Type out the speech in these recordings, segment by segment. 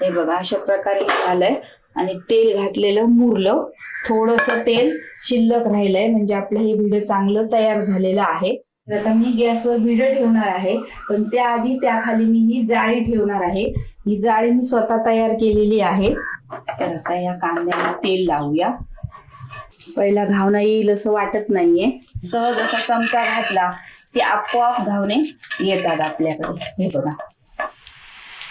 हे बघा अशा प्रकारे झालंय. आणि तेल घातलेलं मुरलं. थोडस तेल शिल्लक राहिलंय म्हणजे आपलं हे भिड चांगलं तयार झालेलं आहे. तर आता मी गॅसवर भिड ठेवणार आहे पण त्याआधी त्याखाली मी ही जाळी ठेवणार आहे. ही जाळी मी स्वतः तयार केलेली आहे. तर आता या कांद्याला तेल लावूया. पहिला घावना येईल असं वाटत नाहीये. सहज असा चमचा घातला की आपोआप घावणे येतात आपल्याकडे. हे बघा.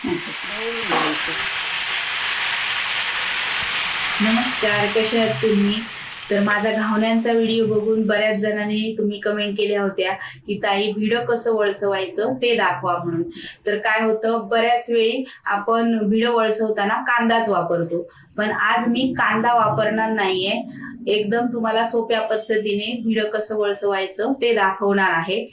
नमस्कार कशा आहात तुम्ही? तर माझा घावण्यांचा व्हिडिओ बघून बऱ्याच जणांनी तुम्ही कमेंट केल्या होत्या की ताई भिड कसं वळसवायचं ते दाखवा म्हणून. तर काय होतं बऱ्याच वेळी आपण भिड वळसवताना कांदाच वापरतो. पण आज मी कांदा वापरणार नाहीये. एकदम तुम्हाला सोप्या पद्धतीने भिड कसं वळसवायचं ते दाखवणार आहे.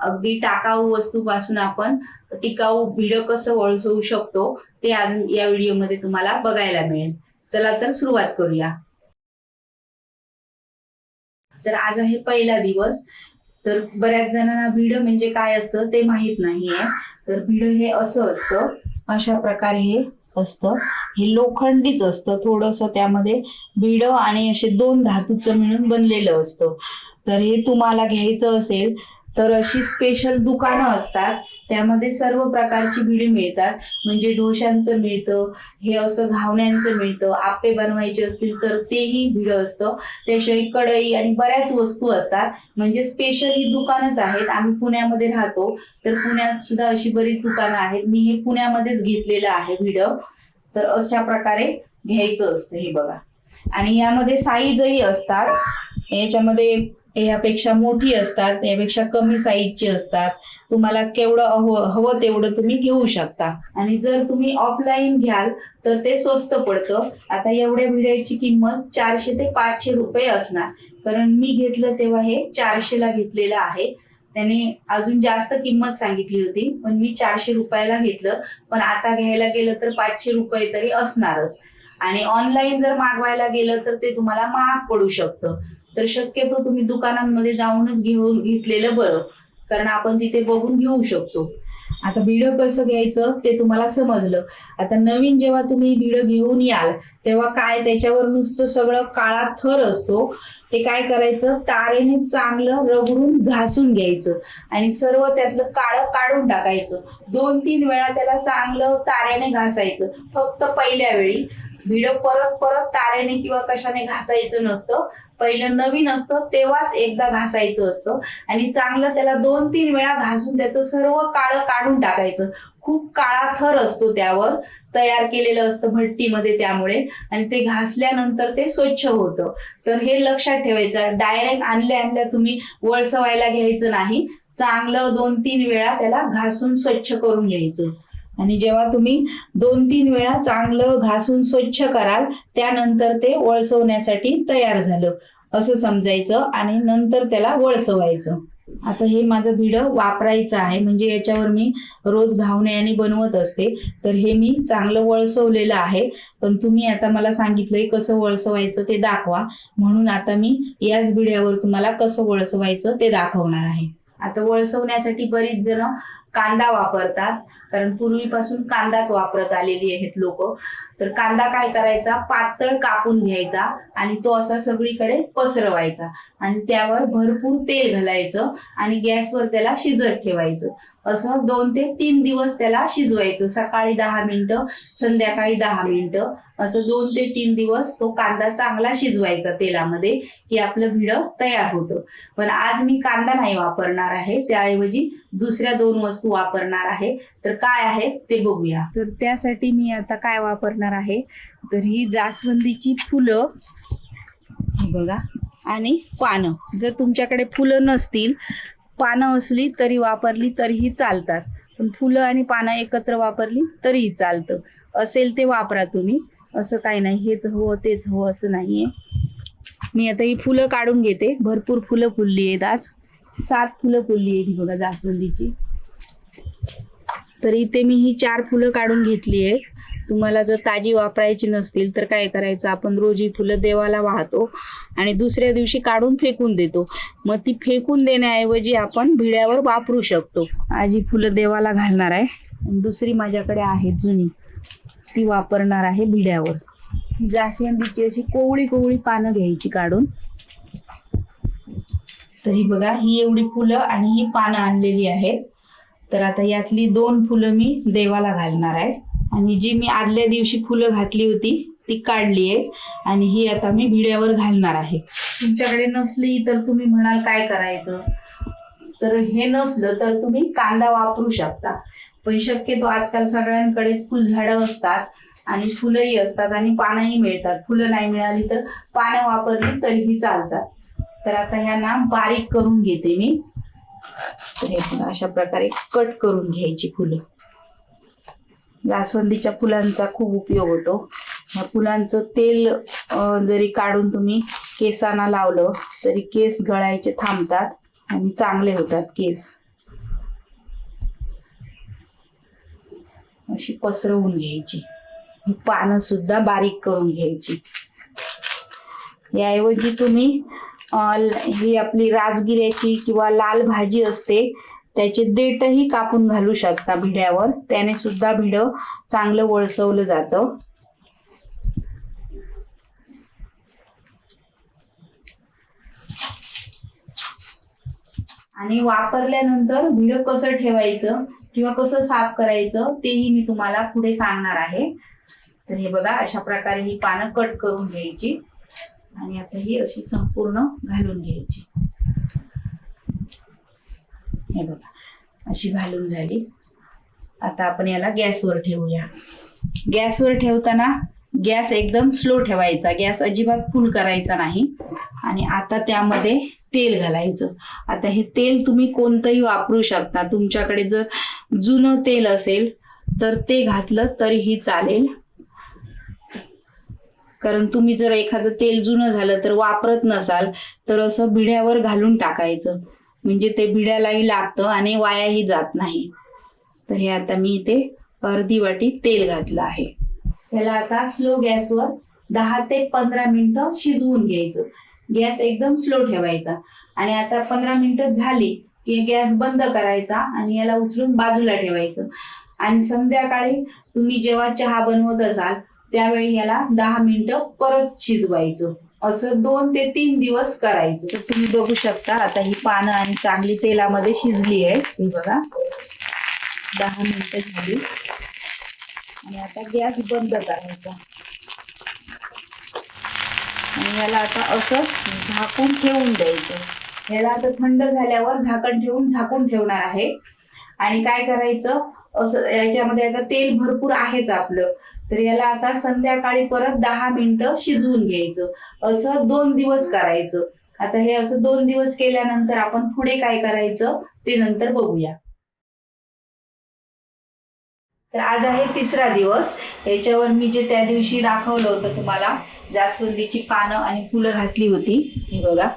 अगदी टाकाऊ वस्तूपासून आपण टिकाऊ भिड कसं वळसवू शकतो ते आज या व्हिडिओमध्ये तुम्हाला बघायला मिळेल. चला तर सुरुवात करूया. तर आज आहे पहिला दिवस. तर बऱ्याच जणांना भिड म्हणजे काय असतं ते माहीत नाहीये. तर भिड हे असं असतं अशा प्रकारे हे असतं. हे लोखंडीच असतं थोडस त्यामध्ये भिड आणि असे दोन धातूचं मिळून बनलेलं असतं. तर हे तुम्हाला घ्यायचं असेल तर अशी स्पेशल दुकानं असतात. त्यामध्ये सर्व प्रकारची भिडी मिळतात. म्हणजे डोशांचं मिळतं हे असं घावण्यांचं मिळतं आप्पे बनवायचे असतील तर तेही भिड असतं. त्याशिवाय कढई आणि बऱ्याच वस्तू असतात. म्हणजे स्पेशली दुकानच आहेत. आम्ही पुण्यामध्ये राहतो. तर पुण्यात सुद्धा अशी बरीच दुकानं आहेत. मी हे पुण्यामध्येच घेतलेलं आहे भिड तर अशा प्रकारे घ्यायचं असतं हे बघा. आणि यामध्ये साईजही असतात. याच्यामध्ये यापेक्षा मोठी असतात यापेक्षा कमी साईजची असतात. तुम्हाला केवढं हवं हवं तेवढं तुम्ही घेऊ शकता. आणि जर तुम्ही ऑफलाईन घ्याल तर ते स्वस्त पडतं. आता एवढ्या भिड्याची किंमत चारशे ते पाचशे रुपये असणार. कारण मी घेतलं तेव्हा हे चारशेला घेतलेलं आहे. त्याने अजून जास्त किंमत सांगितली होती पण मी चारशे रुपयाला घेतलं. पण आता घ्यायला गेलं तर पाचशे रुपये तरी असणारच. आणि ऑनलाईन जर मागवायला गेलं तर ते तुम्हाला महाग पडू शकतं. तर शक्यतो तुम्ही दुकानांमध्ये जाऊनच घेऊन घेतलेलं बरं. कारण आपण तिथे बघून घेऊ शकतो. आता भिड कसं घ्यायचं ते तुम्हाला समजलं. आता नवीन जेव्हा तुम्ही भिड घेऊन याल तेव्हा काय त्याच्यावर नुसतं सगळं काळा थर असतो. ते काय करायचं? तारेने चांगलं रगडून घासून घ्यायचं. आणि सर्व त्यातलं काळं काढून टाकायचं. दोन तीन वेळा त्याला चांगलं तारेने घासायचं. फक्त पहिल्या वेळी. भिड परत परत तारेने किंवा कशाने घासायचं नसतं. पहिलं नवीन असतं तेव्हाच एकदा घासायचं असतं. आणि चांगलं त्याला दोन तीन वेळा घासून त्याचं सर्व काळं काढून टाकायचं. खूप काळा थर असतो त्यावर तयार केलेलं असतं भट्टीमध्ये त्यामुळे. आणि ते घासल्यानंतर ते स्वच्छ होतं. तर हे लक्षात ठेवायचं. डायरेक्ट आणल्या आणल्या तुम्ही वळसवायला घ्यायचं नाही. चांगलं दोन तीन वेळा त्याला घासून स्वच्छ करून घ्यायचं. आणि जेव्हा तुम्ही दोन तीन वेळा चांगलं घासून स्वच्छ कराल त्यानंतर ते वळसवण्यासाठी तयार झालं. असं समजायचं आणि नंतर त्याला वळसवायचं. आता हे माझं भिड वापरायचं आहे. म्हणजे याच्यावर मी रोज घावणे आणि बनवत असते. तर हे मी चांगलं वळसवलेलं आहे. पण तुम्ही आता मला सांगितलंय कसं वळसवायचं ते दाखवा. म्हणून आता मी याच भिड्यावर तुम्हाला कसं वळसवायचं ते दाखवणार आहे. आता वळसवण्यासाठी बरीच जण कांदा वापरतात. कारण पूर्वीपासून कांदाच वापरत आलेली आहेत लोक. तर कांदा काय करायचा? पातळ कापून घ्यायचा आणि तो असा सगळीकडे पसरवायचा. आणि त्यावर भरपूर तेल घालायचं आणि गॅसवर त्याला शिजत ठेवायचं. असं दोन ते तीन दिवस त्याला शिजवायचं. सकाळी दहा मिनिटं संध्याकाळी दहा मिनिटं. असं दोन ते तीन दिवस तो कांदा चांगला शिजवायचा तेलामध्ये की आपलं भिड तयार होतं. पण आज मी कांदा नाही वापरणार आहे. त्याऐवजी दुसऱ्या दोन वस्तू वापरणार आहे. तर काय आहे ते बघूया. तर त्यासाठी मी आता काय वापरणार आहे? तर ही जास्वंदीची फुलं. बघा. आणि पानं. जर तुमच्याकडे फुलं नसतील पानं असली तरी वापरली तरीही चालतात. पण फुलं आणि पानं एकत्र वापरली तरीही चालतं. असेल ते वापरा तुम्ही. असं काही नाही. हेच हवं तेच हो असं नाहीये. मी आता ही फुलं काढून घेते. भरपूर फुलं फुलली आहेत आज. सात फुलं फुलली आहेत ही बघा जास्वंदीची. तर इथे मी ही चार फुलं काढून घेतली आहे. तुम्हाला जर ताजी वापरायची नसतील तर काय करायचं? आपण रोज ही फुलं देवाला वाहतो आणि दुसऱ्या दिवशी काढून फेकून देतो. मग ती फेकून देण्याऐवजी आपण भिड्यावर वापरू शकतो. आजी फुलं देवाला घालणार आहे. दुसरी माझ्याकडे आहेत जुनी. ती वापरणार आहे भिड्यावर. जास्वंदीची अशी कोवळी कोवळी पानं घ्यायची काढून. तर ही बघा ही एवढी फुलं आणि ही पानं आणलेली आहेत. तर आता यातली दोन फुलं मी देवाला घालणार आहे. आणि जी मी आदल्या दिवशी फुलं घातली होती ती काढली आहे. आणि ही आता मी भिड्यावर घालणार आहे. तुमच्याकडे नसली तर तुम्ही म्हणाल काय करायचं? तर हे नसलं तर तुम्ही कांदा वापरू शकता. पण शक्यतो आजकाल सगळ्यांकडेच फुलझाडं असतात आणि फुलंही असतात आणि पानंही मिळतात. फुलं नाही मिळाली तर पानं वापरली तरीही चालतात. तर आता ह्यांना बारीक करून घेते मी. हे बघा, अशा प्रकारे कट करून घ्यायची फुलं. जास्वंदीच्या फुलांचा खूप उपयोग होतो. ह्या फुलांचं तेल जरी काढून तुम्ही केसांना लावलं तरी केस गळायचे थांबतात आणि चांगले होतात केस. अशी पसरवून घ्यायची. ही पानं सुद्धा बारीक करून घ्यायची. याऐवजी तुम्ही ही आपली राजगिऱ्याची किंवा लाल भाजी असते त्याचे देठही कापून घालू शकता भिड्यावर. त्याने सुद्धा भिड चांगलं वळसवलं जातं. आणि वापरल्यानंतर भिड कसं ठेवायचं किंवा कसं साफ करायचं तेही मी तुम्हाला पुढे सांगणार आहे. तर हे बघा अशा प्रकारे ही पानं कट करून घ्यायची. आणि आता ही अशी संपूर्ण घालून घ्यायची. हे बघा अशी घालून झाली. आता आपण याला गॅसवर ठेवूया. गॅसवर ठेवताना गॅस एकदम स्लो ठेवायचा. गॅस अजिबात फुल करायचा नाही. आणि आता त्यामध्ये तेल घालायचं. आता हे तेल तुम्ही कोणतंही वापरू शकता. तुमच्याकडे जर जुनं तेल असेल तर ते घातलं तरीही चालेल. कारण तुम्ही जर एखादं तेल जुनं झालं तर वापरत नसाल तर असं भिड्यावर घालून टाकायचं. म्हणजे ते भिड्यालाही लागतं आणि वायाही जात नाही. तर हे आता मी इथे अर्धी वाटी तेल घातलं आहे. त्याला आता स्लो गॅसवर दहा ते पंधरा मिनिटं शिजवून घ्यायचं. गॅस एकदम स्लो ठेवायचा. आणि आता पंधरा मिनिटं झाली की गॅस बंद करायचा आणि याला उचलून बाजूला ठेवायचं. आणि संध्याकाळी तुम्ही जेव्हा चहा बनवत असाल त्यावेळी याला दहा मिनिटं परत शिजवायचं. असं दोन ते तीन दिवस करायचं. तर तुम्ही बघू शकता आता ही पानं आणि चांगली तेलामध्ये शिजली आहे. तुम्ही बघा. दहा मिनिटं झाली. आणि आता गॅस बंद करायचा. आणि याला आता असं झाकून ठेवून द्यायचं. याला आता थंड झाल्यावर झाकण ठेवून झाकून ठेवणार आहे. आणि काय करायचं? असं याच्यामध्ये आता तेल भरपूर आहेच आपलं. तर याला आता संध्याकाळी परत दहा मिनिटं शिजवून घ्यायचं. असं दोन दिवस करायचं. आता हे असं दोन दिवस केल्यानंतर आपण पुढे काय करायचं ते नंतर बघूया. तर आज आहे तिसरा दिवस. याच्यावर मी जे त्या दिवशी दाखवलं होतं तुम्हाला जास्वंदीची पानं आणि फुलं घातली होती. हे बघा.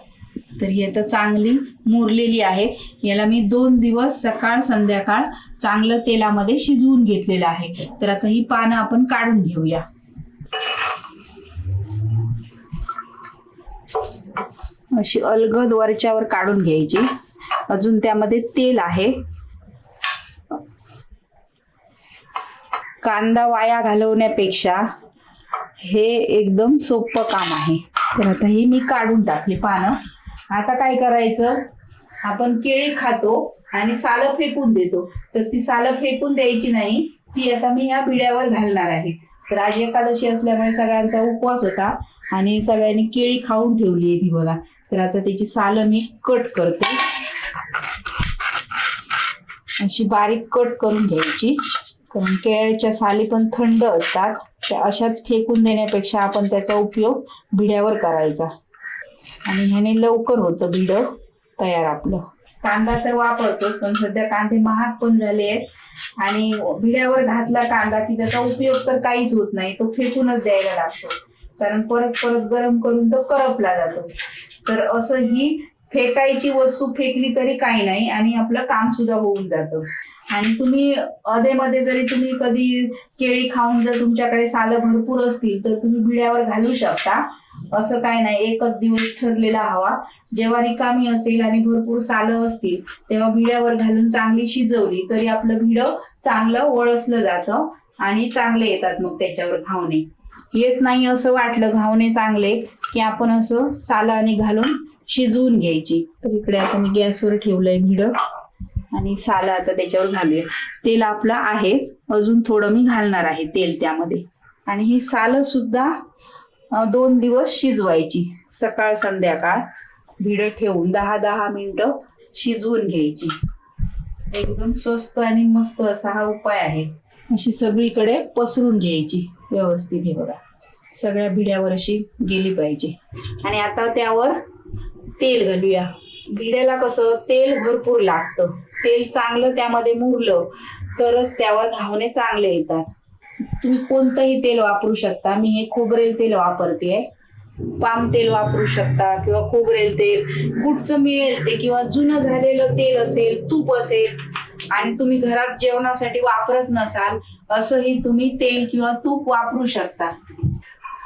तर ही आता चांगली मुरलेली आहे. याला मी दोन दिवस सकाळ संध्याकाळ चांगलं तेलामध्ये शिजवून घेतलेलं आहे. तर आता ही पानं आपण काढून घेऊया. अशी अलगद वरच्यावर काढून घ्यायची. अजून त्यामध्ये तेल आहे. कांदा वाया घालवण्यापेक्षा हे एकदम सोपं काम आहे. तर आता ही मी काढून टाकली पानं. आता काय करायचं? आपण केळी खातो आणि सालं फेकून देतो. तर ती सालं फेकून द्यायची नाही ती आता मी या बिड्यावर घालणार आहे. तर आज एकादशी असल्यामुळे सगळ्यांचा उपवास होता आणि सगळ्यांनी केळी खाऊन ठेवली आहे ती बघा. तर आता त्याची सालं मी कट करते. अशी बारीक कट करून घ्यायची. कारण केळ्याच्या साली पण थंड असतात. त्या अशाच फेकून देण्यापेक्षा आपण त्याचा उपयोग भिड्यावर करायचा. आणि ह्याने लवकर होतं भिड तयार आपलं. कांदा तर वापरतो पण सध्या कांदे महाग पण झाले आहेत. आणि भिड्यावर घातला कांदा की त्याचा उपयोग तर काहीच होत नाही तो फेकूनच द्यायला लागतो. कारण परत परत गरम करून तो करपला जातो. तर असं ही फेकायची वस्तू फेकली तरी काही नाही आणि आपलं काम सुद्धा होऊन जातं. आणि तुम्ही अधेमध्ये जरी तुम्ही कधी केळी खाऊन जर तुमच्याकडे सालं भरपूर असतील तर तुम्ही भिड्यावर घालू शकता. असं काय नाही एकच दिवस ठरलेला हवा. जेव्हा रिकामी असेल आणि भरपूर सालं असतील तेव्हा भिड्यावर घालून चांगली शिजवली तरी आपलं भिड चांगलं वळसलं जातं आणि चांगले येतात मग त्याच्यावर घावणे. येत नाही असं वाटलं घावणे चांगले की आपण असं सालाने घालून शिजवून घ्यायची. तर इकडे आता मी गॅसवर ठेवलंय भिड आणि साला आता त्याच्यावर घालूया. तेल आपलं आहेच अजून थोडं मी घालणार आहे तेल त्यामध्ये. आणि ही सालं सुद्धा दोन दिवस शिजवायची. सकाळ संध्याकाळ भिड ठेवून दहा दहा मिनिटं शिजवून घ्यायची. एकदम स्वस्त आणि मस्त असा हा उपाय आहे. अशी सगळीकडे पसरून घ्यायची व्यवस्थित हे बघा. सगळ्या भिड्यावर अशी गेली पाहिजे. आणि आता त्यावर तेल घालूया. भिड्याला कसं तेल भरपूर लागतं. तेल चांगलं त्यामध्ये मुरलं तरच त्यावर घावणे चांगले येतात. तुम्ही कोणतंही तेल वापरू शकता. मी हे खोबरेल तेल वापरते पाम तेल वापरू शकता किंवा खोबरेल तेल. कुठचं मिळेल ते किंवा जुनं झालेलं तेल असेल तूप असेल आणि तुम्ही घरात जेवणासाठी वापरत नसाल असंही तुम्ही तेल किंवा तूप वापरू शकता.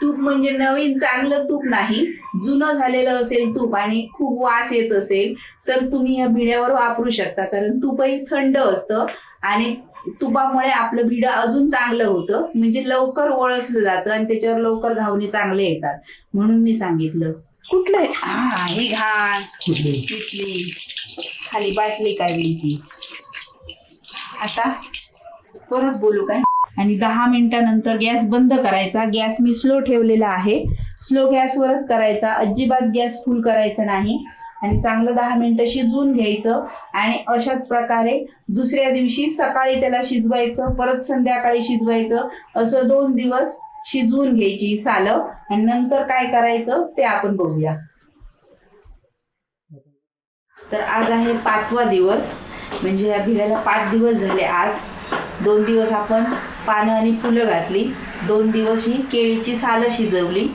तूप म्हणजे नवीन चांगलं तूप नाही. जुनं झालेलं असेल तूप आणि खूप वास येत असेल तर तुम्ही या भिड्यावर वापरू शकता. कारण तूपही थंड असतं आणि तुपामुळे आपलं भिडं अजून चांगलं होतं. म्हणजे लवकर वळसलं जातं आणि त्याच्यावर लवकर घावणे चांगले येतात. म्हणून मी सांगितलं. कुठलं? हा हे घाण. पिटली खाली बाटली काय विळती आता परत बोलू काय? आणि दहा मिनिटानंतर गॅस बंद करायचा. गॅस मी स्लो ठेवलेला आहे. स्लो गॅसवरच करायचा. अजिबात गॅस फुल करायचा नाही. आणि चांगलं दहा मिनिटं शिजवून घ्यायचं आणि अशाच प्रकारे दुसऱ्या दिवशी सकाळी त्याला शिजवायचं परत संध्याकाळी शिजवायचं असं दोन दिवस शिजवून घ्यायची सालं. आणि नंतर काय करायचं ते आपण बघूया. तर आज आहे पाचवा दिवस. म्हणजे या भिड्याला पाच दिवस झाले आज. दोन दिवस आपण पानं आणि फुलं घातली. दोन दिवस ही केळीची सालं शिजवली.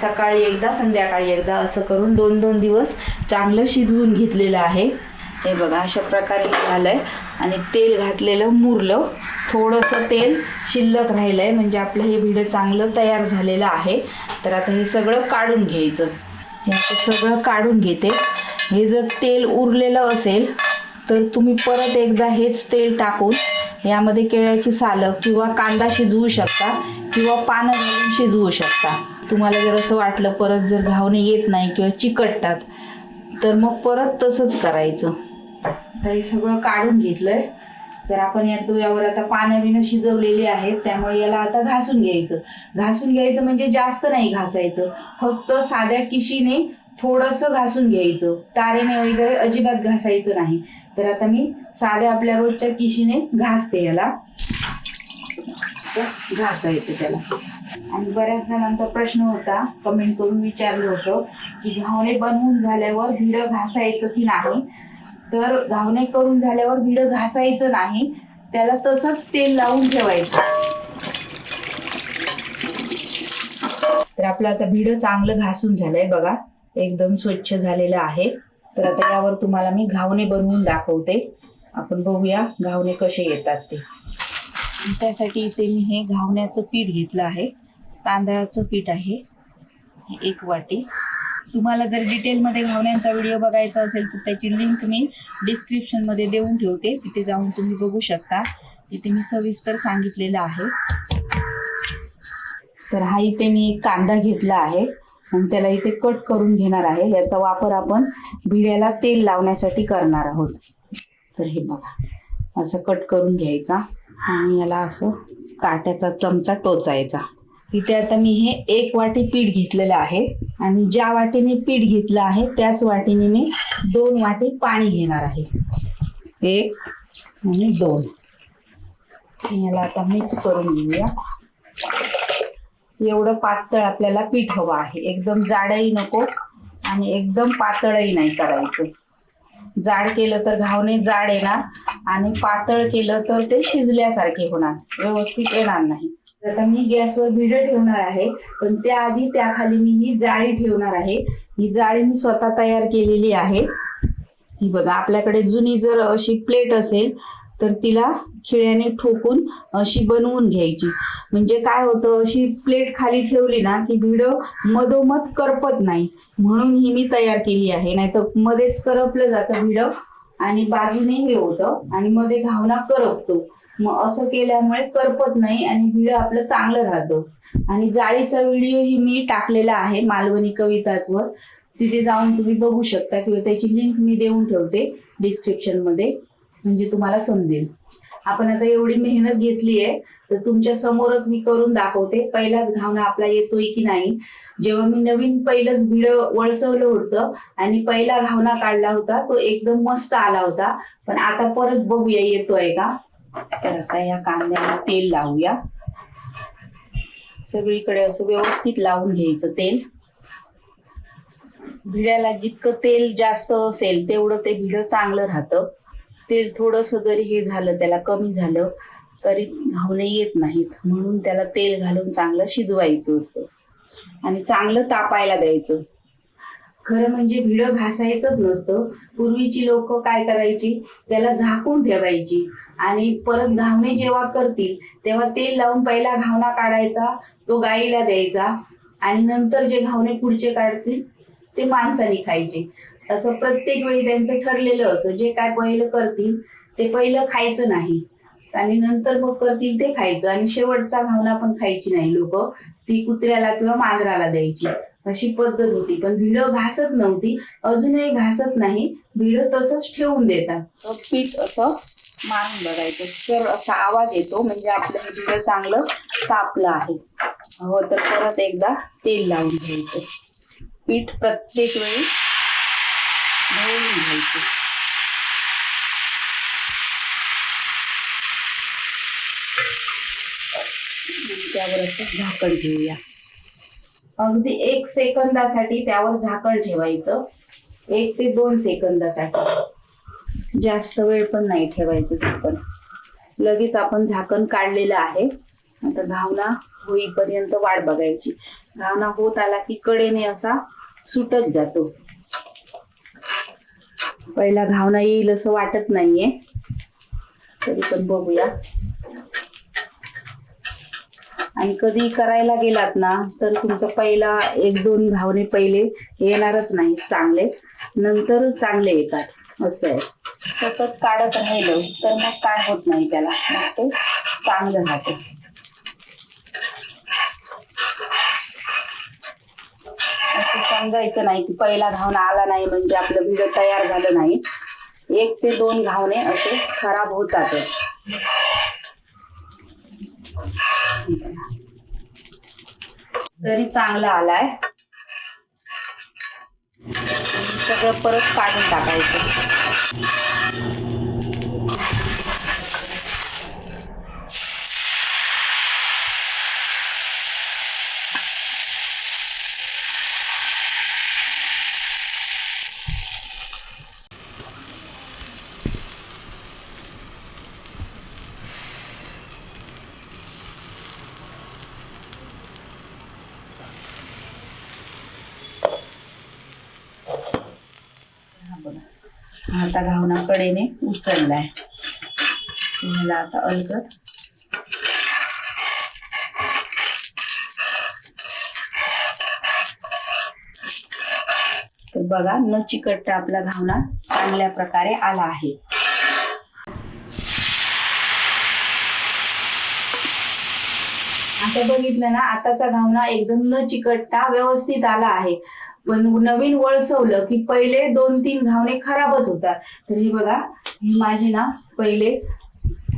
सकाळी एकदा संध्याकाळी एकदा असं करून दोन दोन दिवस चांगलं शिजवून घेतलेलं आहे. हे बघा अशा प्रकारे झालं आहे आणि तेल घातलेलं मुरलं. थोडंसं तेल शिल्लक राहिलं आहे म्हणजे आपलं हे भिडं चांगलं तयार झालेलं आहे. तर आता हे सगळं काढून घ्यायचं. हे आता सगळं काढून घेते. हे जर तेल उरलेलं असेल तर तुम्ही परत एकदा हेच तेल टाकून यामध्ये केळ्याची सालं किंवा कांदा शिजवू शकता किंवा पानं घालून शिजवू शकता. तुम्हाला जर असं वाटलं परत जर घावणे येत नाही किंवा चिकटतात तर मग परत तसंच करायचं. तर हे सगळं काढून घेतलंय. तर आपण या यावर आता पानं बिनं शिजवलेली आहेत त्यामुळे याला आता घासून घ्यायचं. घासून घ्यायचं म्हणजे जास्त नाही घासायचं. फक्त साध्या किशीने थोडंसं घासून घ्यायचं. तारेने वगैरे अजिबात घासायचं नाही. तर आता मी साध्या आपल्या रोजच्या किशीने घासते याला. घासायचं त्याला. आणि बऱ्याच जणांचा प्रश्न होता कमेंट करून विचारलं होतं की घावणे बनवून झाल्यावर भिडं घासायचं की नाही? तर घावणे करून झाल्यावर भिडं घासायचं नाही त्याला तसंच तेल लावून ठेवायचं. तर आपलं आता भिडं चांगलं घासून झालंय बघा एकदम स्वच्छ झालेलं आहे. तर आता यावर तुम्हाला मी घावणे बनवून दाखवते. आपण बघूया घावणे कसे येतात ते. त्यासाठी इथे मी हे घावण्याचं पीठ घेतलं आहे. तांदळाचं पीठ आहे. एक वाटी. तुम्हाला जर डिटेलमध्ये घावण्यांचा व्हिडिओ बघायचा असेल तर त्याची लिंक मी डिस्क्रिप्शनमध्ये देऊन ठेवते. तिथे जाऊन तुम्ही बघू शकता. इथे मी सविस्तर सांगितलेलं आहे. तर हा इथे मी एक कांदा घेतला आहे आणि त्याला इथे कट करून घेणार आहे. याचा वापर आपण भिड्याला तेल लावण्यासाठी करणार आहोत. तर हे बघा. असं कट करून घ्यायचा आणि याला असं काट्याचा चमचा टोचायचा. इथे आता मी हे एक वाटी पीठ घेतलेलं आहे आणि ज्या वाटीने पीठ घेतलं आहे त्याच वाटीने मी दोन वाटी पाणी घेणार आहे. एक आणि दोन. याला आता मिक्स करून घेऊया. एवढं पातळ आपल्याला पीठ हवं आहे. एकदम जाडही नको आणि एकदम पातळही नाही करायचं. जाड केलं तर घावणे जाड येणार आणि पातळ केलं तर ते शिजल्यासारखे होणार. व्यवस्थित येणार नाही. आता मी गॅसवर भिड ठेवणार आहे पण त्याआधी त्याखाली मी ही जाळी ठेवणार आहे. ही जाळी मी स्वतः तयार केलेली आहे. ही बघा आपल्याकडे जुनी जर अशी प्लेट असेल तर तिला खिळ्याने ठोकून अशी बनवून घ्यायची. म्हणजे काय होतं अशी प्लेट खाली ठेवली ना की भिड मधोमध करपत नाही. म्हणून ही मी तयार केली आहे. नाहीतर मध्येच करपलं जातं भिड आणि बाजूने हे होतं आणि मध्ये घावना करपतो. मग असं केल्यामुळे करपत नाही आणि विळ आपलं चांगलं राहतं. आणि जाळीचा व्हिडिओ ही मी टाकलेला आहे मालवणी कविताचवर तिथे जाऊन तुम्ही बघू शकता किंवा त्याची लिंक मी देऊन ठेवते डिस्क्रिप्शनमध्ये. म्हणजे तुम्हाला समजेल. आपण आता एवढी मेहनत घेतली आहे तर तुमच्या समोरच मी करून दाखवते. पहिलाच घावना आपला येतोय की नाही? जेव्हा मी नवीन पहिलंच भिड वळसवलं होतं आणि पहिला घावना काढला होता तो एकदम मस्त आला होता. पण आता परत बघूया येतोय का? तर आता या कांद्याला तेल लावूया. सगळीकडे असं व्यवस्थित लावून घ्यायचं तेल. भिड्याला जितकं तेल जास्त असेल तेवढं ते भिड चांगलं राहतं. तेल थोडस जरी हे झालं त्याला कमी झालं तरी घावणे येत नाहीत. म्हणून त्याला तेल घालून चांगलं शिजवायचं असतं. आणि चांगलं तापायला द्यायचं. खरं म्हणजे भिड घासायचंच नसतं. पूर्वीची लोक काय करायची? त्याला झाकून ठेवायची. आणि परत घावणे जेव्हा करतील तेव्हा तेल लावून पहिला घावना काढायचा तो गाईला द्यायचा आणि नंतर जे घावणे पुढचे काढतील ते माणसाने खायचे. असं प्रत्येक वेळी त्यांचं ठरलेलं असं जे काय पहिलं करतील ते पहिलं खायचं नाही. आणि नंतर मग करतील ते खायचं. आणि शेवटचा घावना पण खायची नाही लोक. ती कुत्र्याला किंवा मांजराला द्यायची. अशी पद्धत होती. पण भिड घासत नव्हती. अजूनही घासत नाही. भिड तसंच ठेवून देतात. पीठ असं मारून बघायचं. तर असा आवाज येतो म्हणजे आपलं हे भिड चांगलं तापलं आहे. हो तर परत एकदा तेल लावून घ्यायचं. पीठ प्रत्येक वेळी धुवून घ्यायचं. त्यावर असं झाकण ठेवूया. अगदी एक सेकंदासाठी त्यावर झाकण ठेवायचं. एक ते दोन सेकंदासाठी. जास्त वेळ पण नाही ठेवायचं झाकण. लगेच आपण झाकण काढलेलं आहे. आता घावना होईपर्यंत वाट बघायची. घावना होत आला की कडेने असा सुटत जातो. पहिला घावना येईल असं वाटत नाहीये. तरी पण बघूया. आणि कधी करायला गेलात ना तर तुमचा पहिला एक दोन घावणे पहिले येणारच नाही चांगले. नंतर चांगले येतात. असं आहे. सतत काढत राहिलं तर मग काय होत नाही त्याला? मग ते चांगलं राहतं. असं समजायचं नाही की पहिला घावणा आला नाही म्हणजे आपलं भिड तयार झालं नाही. एक ते दोन घावणे असे खराब होतात. तरी चांगला आलाय. सगळं परत काढून टाकायचं. आता घावना कडेने उचललाय. ह्याला आता अलगद तर बघा न चिकटता आपला घावना चांगल्या प्रकारे आला आहे. आता बघितलं ना आताचा घावना एकदम न चिकटता व्यवस्थित आला आहे. पण नवीन वळसवलं की पहिले दोन तीन घावणे खराबच होतात. तर हे बघा हे माझे ना पहिले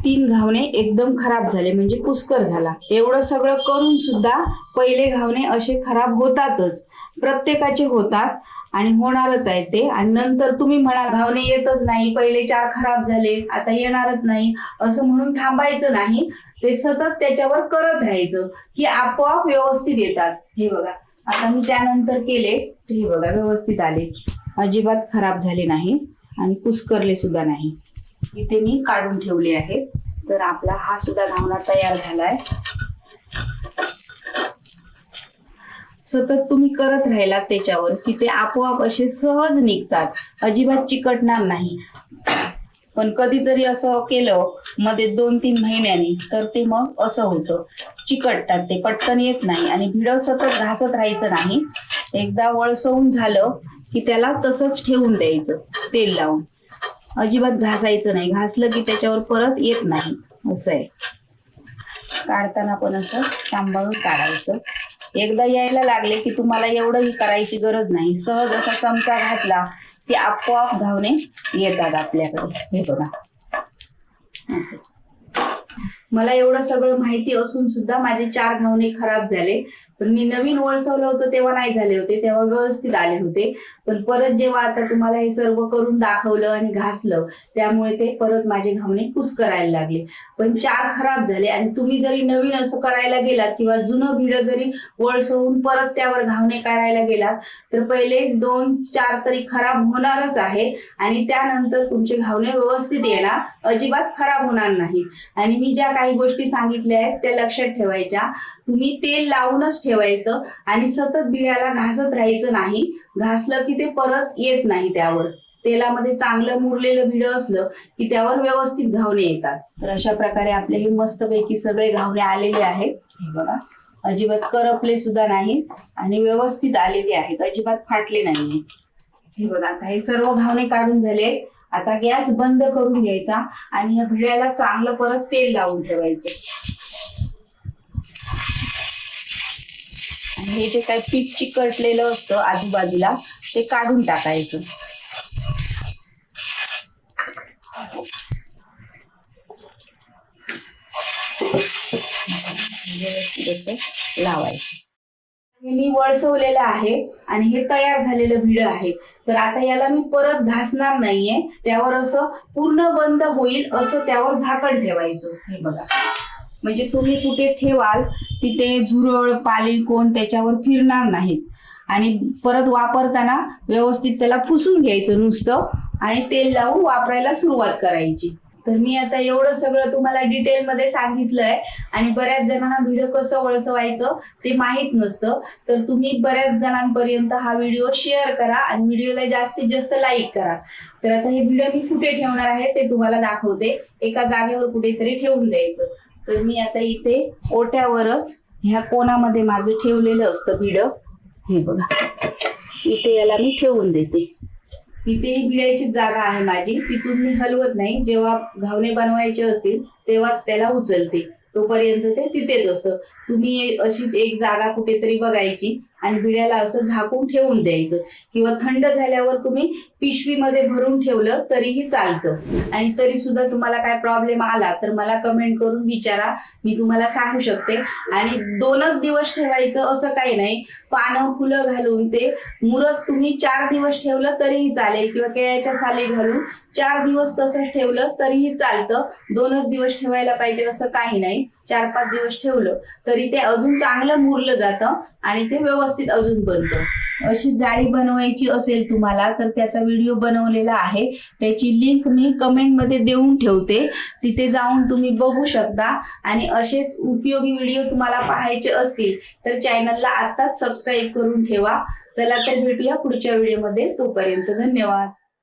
तीन घावणे एकदम खराब झाले म्हणजे पुष्कर झाला. एवढं सगळं करून सुद्धा पहिले घावणे असे खराब होतातच. प्रत्येकाचे होतात आणि होणारच आहे ते. आणि नंतर तुम्ही म्हणाल घावणे येतच नाही पहिले चार खराब झाले आता येणारच नाही. असं म्हणून थांबायचं नाही. ते सतत त्याच्यावर करत राहायचं की आपोआप व्यवस्थित येतात. हे बघा. आता मी त्यानंतर केले. तर हे बघा व्यवस्थित आले. अजिबात खराब झाले नाही आणि कुस्करले सुद्धा नाही. इथे मी काढून ठेवले आहे तर आपला हा सुद्धा धावणा तयार झालाय. सतत तुम्ही करत राहिलात त्याच्यावर की ते आपोआप असे सहज निघतात. अजिबात चिकटणार नाही. पण कधीतरी असं केलं मध्ये दोन तीन महिन्यांनी तर ते मग असं होतं. चिकटतात ते पटकन येत नाही आणि भिड सतत घासत राहायचं नाही. एकदा वळसवून झालं की त्याला तसंच ठेवून द्यायचं तेल लावून. अजिबात घासायचं नाही घासलं की त्याच्यावर परत येत नाही असं आहे. काढताना पण असं सांभाळून काढायचं. एकदा यायला लागले की तुम्हाला एवढंही करायची गरज नाही. सहज असा चमचा घातला ते आपोआप धावणे येतात आपल्याकडे. हे बघा. असं. मला एवढं सगळं माहिती असून सुद्धा माझे चार घावणे खराब झाले. पण मी नवीन वळसवलं होतं तेव्हा नाही झाले होते तेव्हा व्यवस्थित आले होते. पण परत जेव्हा आता तुम्हाला हे सर्व करून दाखवलं आणि घासलं त्यामुळे ते परत माझे घावणे कुस करायला लागले. पण चार खराब झाले आणि तुम्ही जरी नवीन असं करायला गेलात किंवा जुनं भिड जरी वळसवून परत त्यावर घावणे काढायला गेलात तर पहिले दोन चार तरी खराब होणारच आहे आणि त्यानंतर तुमचे घावणे व्यवस्थित येणार अजिबात खराब होणार नाही आणि मी ज्या काही गोष्टी सांगितल्या आहेत त्या लक्षात ठेवायच्या. तुम्ही तेल लावूनच ठेवायचं आणि सतत बिळाला घासत राहायचं नाही. घासलं की ते परत येत नाही त्यावर. तेलामध्ये चांगलं मुरलेलं भिड असलं की त्यावर व्यवस्थित घावणे येतात. तर अशा प्रकारे आपले हे मस्तपैकी सगळे घावणे आलेले आहेत. हे बघा. अजिबात करपले सुद्धा नाही आणि व्यवस्थित आलेले आहेत. अजिबात फाटले नाहीये. हे बघा आता हे सर्व घावणे काढून झाले आता गॅस बंद करून घ्यायचा आणि या भिड्याला चांगलं परत तेल लावून ठेवायचे. आणि हे जे काही पीठ चिकटलेलं असतं आजूबाजूला ते काढून टाकायचं. लावायचं. हे मी वळसवलेलं आहे आणि हे तयार झालेलं भिड आहे. तर आता याला मी परत घासणार नाहीये. त्यावर असं पूर्ण बंद होईल असं त्यावर झाकण ठेवायचं. हे बघा. म्हणजे तुम्ही कुठे ठेवाल तिथे झुरळ पाली कोण त्याच्यावर फिरणार नाहीत. आणि परत वापरताना व्यवस्थित त्याला पुसून घ्यायचं नुसतं आणि तेल लावून वापरायला सुरुवात करायची. तर मी आता एवढं सगळं तुम्हाला डिटेलमध्ये सांगितलंय. आणि बऱ्याच जणांना व्हिडिओ कसं वळसवायचं ते माहीत नसतं. तर तुम्ही बऱ्याच जणांपर्यंत हा व्हिडिओ शेअर करा आणि व्हिडिओला जास्तीत जास्त लाईक करा. तर आता हे व्हिडिओ मी कुठे ठेवणार आहे ते तुम्हाला दाखवते. एका जागेवर कुठेतरी ठेवून द्यायचं. तर मी आता इथे ओट्यावरच ह्या कोणामध्ये माझं ठेवलेलं असतं भिड हे बघा. इथे याला मी ठेवून देते. इथे बिड्याची जागा आहे माझी. तिथून मी हलवत नाही. जेव्हा घावणे बनवायचे असतील तेव्हाच त्याला उचलते. तोपर्यंत ते तिथेच असतं. तुम्ही अशीच एक जागा कुठेतरी बघायची. आणि बिड्याला असं झाकून ठेवून द्यायचं. किंवा थंड झाल्यावर तुम्ही पिशवीमध्ये भरून ठेवलं तरीही चालतं. आणि तरी सुद्धा तुम्हाला काय प्रॉब्लेम आला तर मला कमेंट करून विचारा. मी तुम्हाला सांगू शकते. आणि दोनच दिवस ठेवायचं असं काही नाही. पानं फुलं घालून ते मुरत तुम्ही चार दिवस ठेवलं तरीही चालेल. किंवा केळ्याच्या साली घालून चार दिवस तसंच ठेवलं तरीही चालतं. दोनच दिवस ठेवायला पाहिजे असं काही नाही. चार पाच दिवस ठेवलं तरी ते अजून चांगलं मुरलं जातं. आणि ते व्यवस्थित अजून बनतं. अशी जाळी बनवायची असेल तुम्हाला तर त्याचा व्हिडिओ बनवलेला आहे. त्याची लिंक मी कमेंटमध्ये देऊन ठेवते. तिथे जाऊन तुम्ही बघू शकता. आणि असेच उपयोगी व्हिडिओ तुम्हाला पाहायचे असतील तर चॅनलला आताच सबस्क्राईब करून ठेवा. चला तर भेटूया पुढच्या व्हिडिओमध्ये तोपर्यंत धन्यवाद.